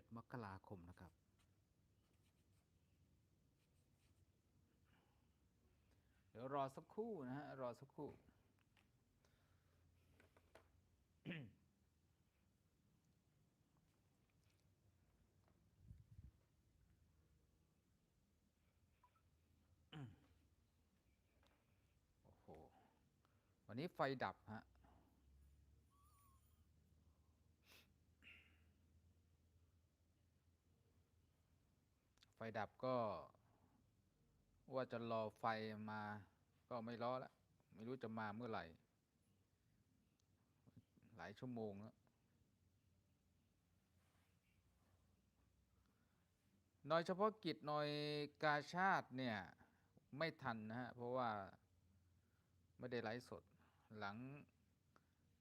7 มกราคมนะครับ เดี๋ยวรอสักครู่นะฮะ รอสักครู่โอ้โห วันนี้ไฟดับฮะ ฟดับก็ว่าจะรอไฟมาก็ไม่รอแล้วไม่รู้จะมาเมื่อไหร่ หลายชั่วโมงแล้วหน่อยเฉพาะกิจหน่อยกาชาติเนี่ย ไม่ทันนะฮะ เพราะว่าไม่ได้ไลฟ์สด หลัง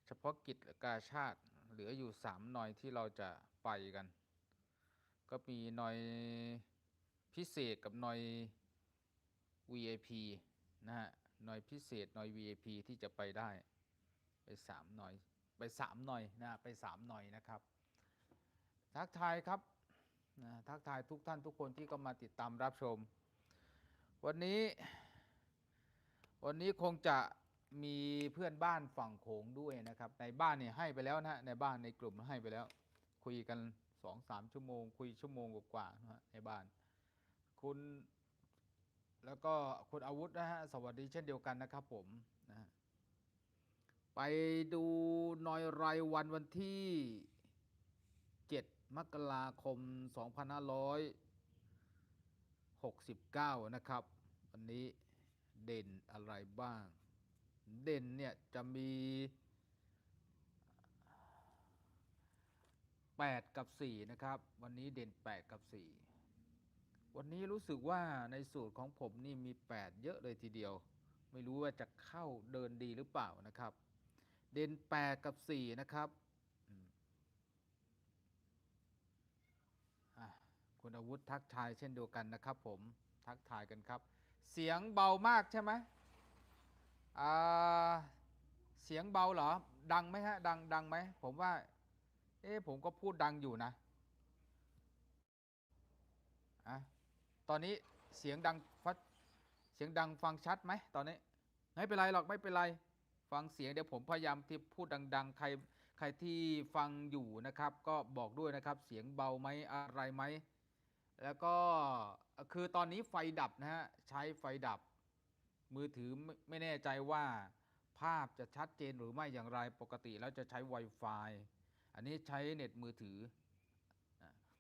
เฉพาะกิจกาชาติเหลืออยู่สามหน่อยที่เราจะไปกัน ก็มีหน่อย พิเศษกับหน่อย VIP นะฮะหน่อยพิเศษหน่อย VIP ที่จะไปได้ไปสามหน่อยไปสามหน่อยนะไปสามหน่อยนะครับทักทายครับนะทักทายทุกท่านทุกคนที่ก็มาติดตามรับชม วันนี้วันนี้คงจะมีเพื่อนบ้านฝั่งโขงด้วยนะครับ ในบ้านเนี่ยให้ไปแล้วนะฮะในบ้านในกลุ่มให้ไปแล้ว คุยกันสองสามชั่วโมง คุยชั่วโมงกว่าๆนะฮะในบ้าน คุณแล้วก็คุณอาวุธนะฮะสวัสดีเช่นเดียวกันนะครับผมนะไปดูนอยรายวันวันที่ 7 มกราคม 2569 นะครับ วันนี้เด่นอะไรบ้าง เด่นเนี่ยจะมี 8 กับ 4 นะครับ วันนี้เด่น 8 กับ 4 วันนี้รู้สึกว่าในสูตรของผมนี่มี 8 เยอะเลยทีเดียว ไม่รู้ว่าจะเข้าเดินดีหรือเปล่านะครับ เด่น 8 กับ 4 นะครับคุณอาวุธทักทายเช่นเดียวกันนะครับผมทักทายกันครับ เสียงเบามากใช่ไหมเสียงเบาเหรอ ดังไหมฮะ ดังดังไหมผมว่า เอ๊ผมก็พูดดังอยู่นะ ตอนนี้เสียงดังฟัดเสียงดังฟังชัดไหมตอนนี้ไม่เป็นไรหรอกไม่เป็นไรฟังเสียงเดี๋ยวผมพยายามที่พูดดัง ๆ ใครใครที่ฟังอยู่นะครับ ก็บอกด้วยนะครับ เสียงเบาไหมอะไรไหมแล้วก็คือตอนนี้ไฟดับนะฮะใช้ไฟดับ มือถือไม่แน่ใจว่าภาพจะชัดเจนหรือไม่อย่างไรปกติแล้วจะใช้ Wi-Fi อันนี้ใช้เน็ตมือถือ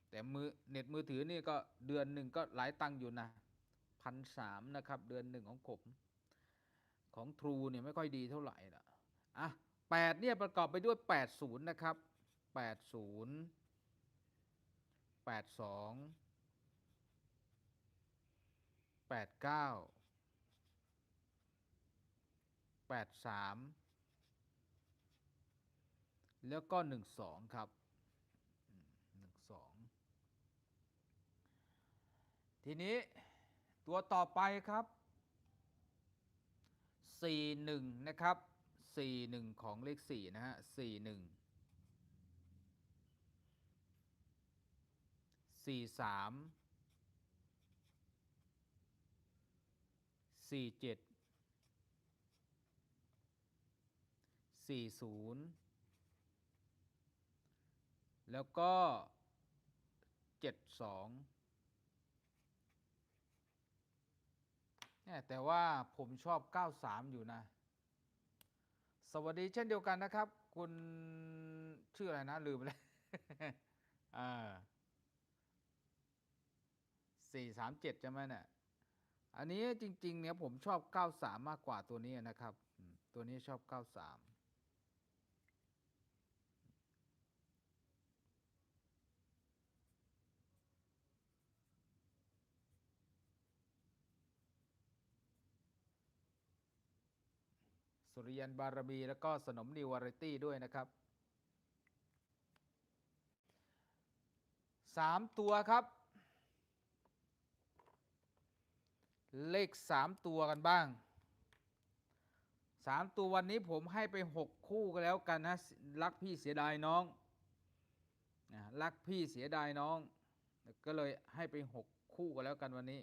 แต่มือเน็ตมือถือนี่ก็เดือนหนึ่งก็หลายตังค์อยู่นะพันสามนะครับ เดือนหนึ่งของผมของ True เนี่ยไม่ค่อยดีเท่าไหร่ละอะแปดเนี่ยประกอบไปด้วย80นะครับ80 82 89 83แล้วก็12ครับอืม12 ทีนี้ตัวต่อไปครับ 41 นะครับ 41 ของเลข 4 นะฮะ 41 43 47 40 แล้วก็ 72เนี่ย แต่ว่าผมชอบ 93 อยู่นะ สวัสดีเช่นเดียวกันนะครับ คุณชื่ออะไรนะ ลืมไปแล้วอ่าสี่สามเจ็ดใช่ไหมเนี่ย อันนี้จริง ๆ เนี่ยผมชอบ 93 มากกว่าตัวนี้นะครับ ตัวนี้ชอบ 93 สุริยันบารมี แล้วก็สนมนิวารตี้ด้วยนะครับสามตัวครับ เลขสามตัวกันบ้างสามตัววันนี้ผมให้ไปหกคู่ก็แล้วกันนะรักพี่เสียดายน้องนะรักพี่เสียดายน้อง ก็เลยให้ไปหกคู่กันแล้วกันวันนี้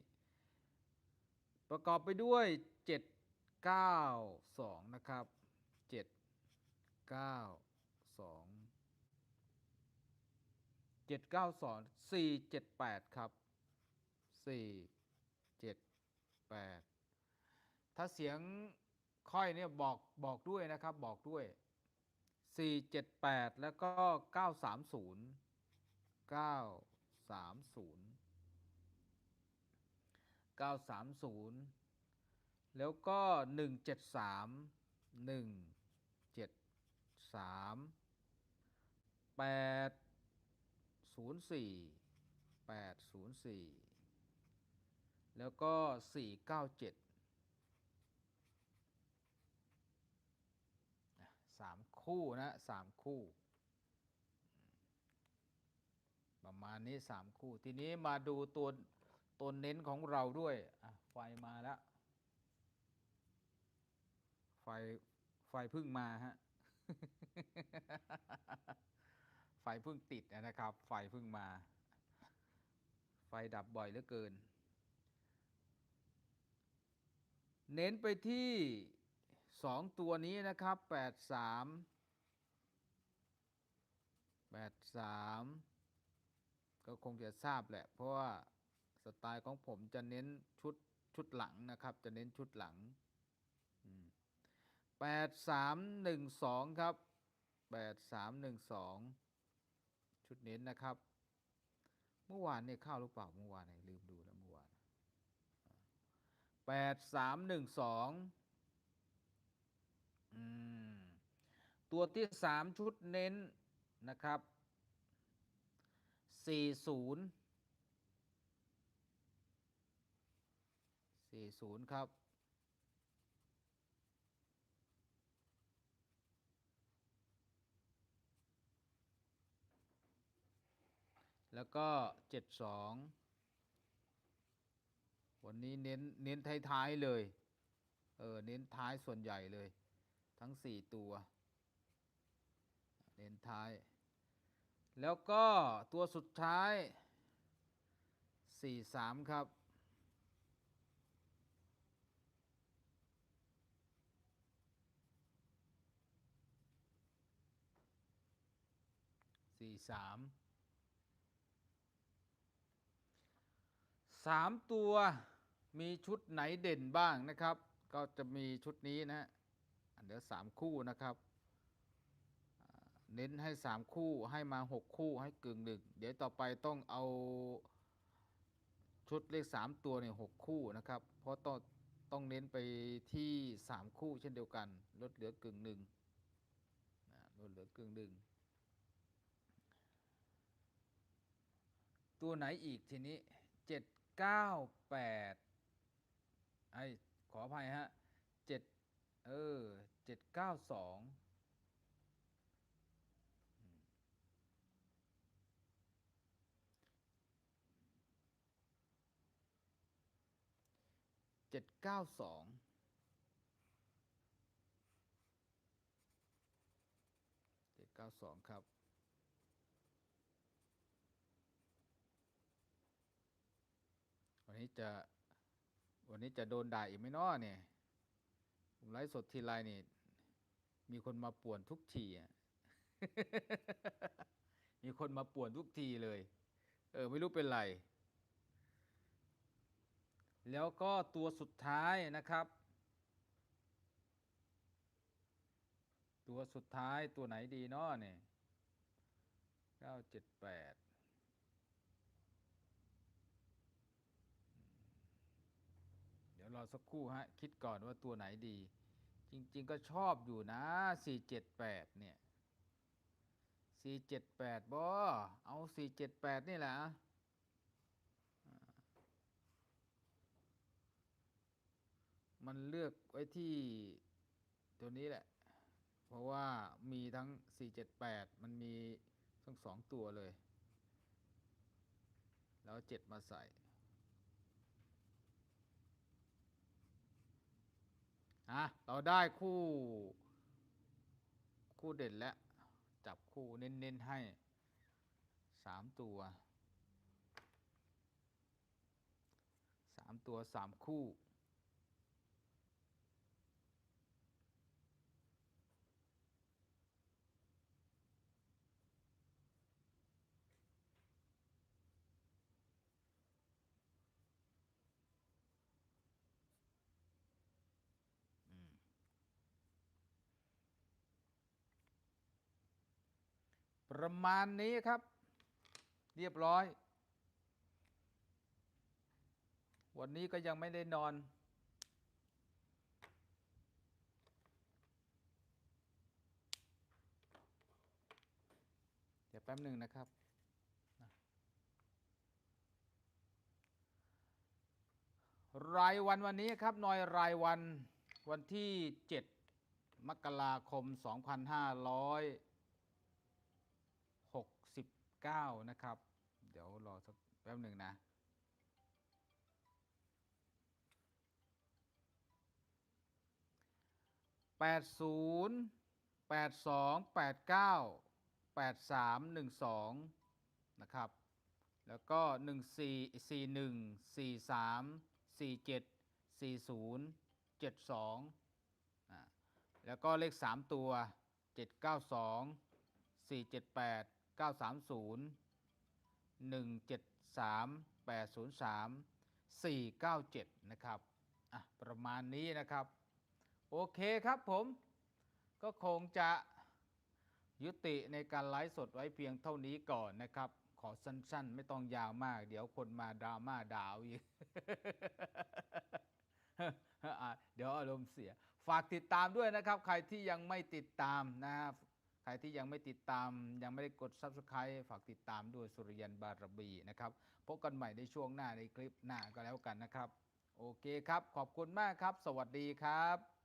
ประกอบไปด้วย7 9 2 นะครับ 7 9 2 7 9 2 4 7 8 ครับ 4 7 8 ถ้าเสียงค่อยเนี่ยบอกบอกด้วยนะครับบอกด้วย 4 7 8 แล้วก็ 9 3 0 9 3 0 9 3 0 แล้วก็ 1 7 3 1 7 3 8 0 4 8 0 4 แล้วก็ 4 9 7สามคู่นะสามคู่ ประมาณนี้สามคู่ ทีนี้มาดูตัวตัวเน้นของเราด้วยไฟมาแล้ว ไฟไฟพึ่งมาฮะไฟพึ่งติดนะครับ ไฟพึ่งมา ไฟดับบ่อยเหลือเกิน เน้นไปที่สองตัวนี้นะครับแปดสามแปดสามก็คงจะทราบแหละ เพราะว่าสไตล์ของผมจะเน้นชุดชุดหลังนะครับ จะเน้นชุดหลัง แปดสามหนึ่งสองครับแปดสามหนึ่งสองชุดเน้นนะครับ เมื่อวานเนี่ยเข้าหรือเปล่าเมื่อวานลืมดูแล้วเมื่อวานแปดสามหนึ่งสองตัวที่สามชุดเน้นนะครับสี่ศูนย์สี่ศูนย์ครับ แล้วก็เจ็ดสองวันนี้เน้นเน้นท้ายๆเลย เออเน้นท้ายส่วนใหญ่เลย ทั้งสี่ตัว เน้นท้าย แล้วก็ตัวสุดท้ายสี่สามครับสี่สาม สามตัวมีชุดไหนเด่นบ้างนะครับ ก็จะมีชุดนี้นะฮะเดี๋ยวสามคู่นะครับ เน้นให้สามคู่ให้มาหกคู่ให้กึ่งหนึ่งเดี๋ยวต่อไปต้องเอาชุดเลขสามตัวเนี่ยหกคู่นะครับ เพราะต้องต้องเน้นไปที่สามคู่เช่นเดียวกัน ลดเหลือกึ่งหนึ่งลดเหลือกึ่งหนึ่งตัวไหนอีกทีนี้เจ็ด เก้าแปดไอ้ขออภัยฮะเจ็ดเออเจ็ดเก้าสองเจ็ดเก้าสองเจ็ดเก้าสองครับ วั นี้จะวันนี้จะโดนด่าอีกไหมน้อเนี่ยผมไลฟ์สดทีไรนี่ มีคนมาป่วนทุกทีอะมีคนมาป่วนทุกทีเลย เออ ไม่รู้เป็นไร แล้วก็ตัวสุดท้ายนะครับ ตัวสุดท้ายตัวไหนดีน้อเนี่ยเก้าเจ็ดแปด เดี๋ยว รอสักครู่ฮะ คิดก่อนว่าตัวไหนดี จริง ๆ ก็ชอบอยู่นะ 478 เนี่ย 478บอเอา 478 นี่แหละมันเลือกไว้ที่ตัวนี้แหละ เพราะว่ามีทั้ง 478 มันมีทั้งสองตัวเลย แล้ว 7 มาใส่ อะเราได้คู่ คู่เด่นแล้ว จับคู่เน้น ๆ ให้สามตัวสามตัวสามคู่ ประมาณนี้ครับ เรียบร้อย วันนี้ก็ยังไม่ได้นอน เดี๋ยวแป๊บหนึ่งนะครับรายวันวันนี้ครับหน่อยรายวันวันที่ 7 มกราคม 9 นะครับ เดี๋ยวรอสักแป๊บหนึ่งนะแปดศูนย์แปดสองแปดเก้าแปดสามหนึ่งสองนะครับ แล้วก็หนึ่งสี่สี่หนึ่งสี่สามสี่เจ็ดสี่ศูนย์เจ็ดสองแล้วก็เลขสามตัวเจ็ดเก้าสองสี่เจ็ดแปด เก้าสามศูนย์หนึ่งเจ็ดสามแปดศูนย์สามสี่เก้าเจ็ดนะครับอะประมาณนี้นะครับ โอเคครับผมก็คงจะยุติในการไลฟ์สดไว้เพียงเท่านี้ก่อนนะครับ ขอสั้น ๆ ไม่ต้องยาวมาก เดี๋ยวคนมาดราม่าดาวอีกอ่เดี๋ยวอารมณ์เสีย ฝากติดตามด้วยนะครับ ใครที่ยังไม่ติดตามนะครับ ใครที่ยังไม่ติดตามยังไม่ได้กด Subscribe ฝากติดตามด้วยสุริยันบารบีนะครับพบกันใหม่ในช่วงหน้าในคลิปหน้าก็แล้วกันนะครับ โอเคครับ ขอบคุณมากครับ สวัสดีครับ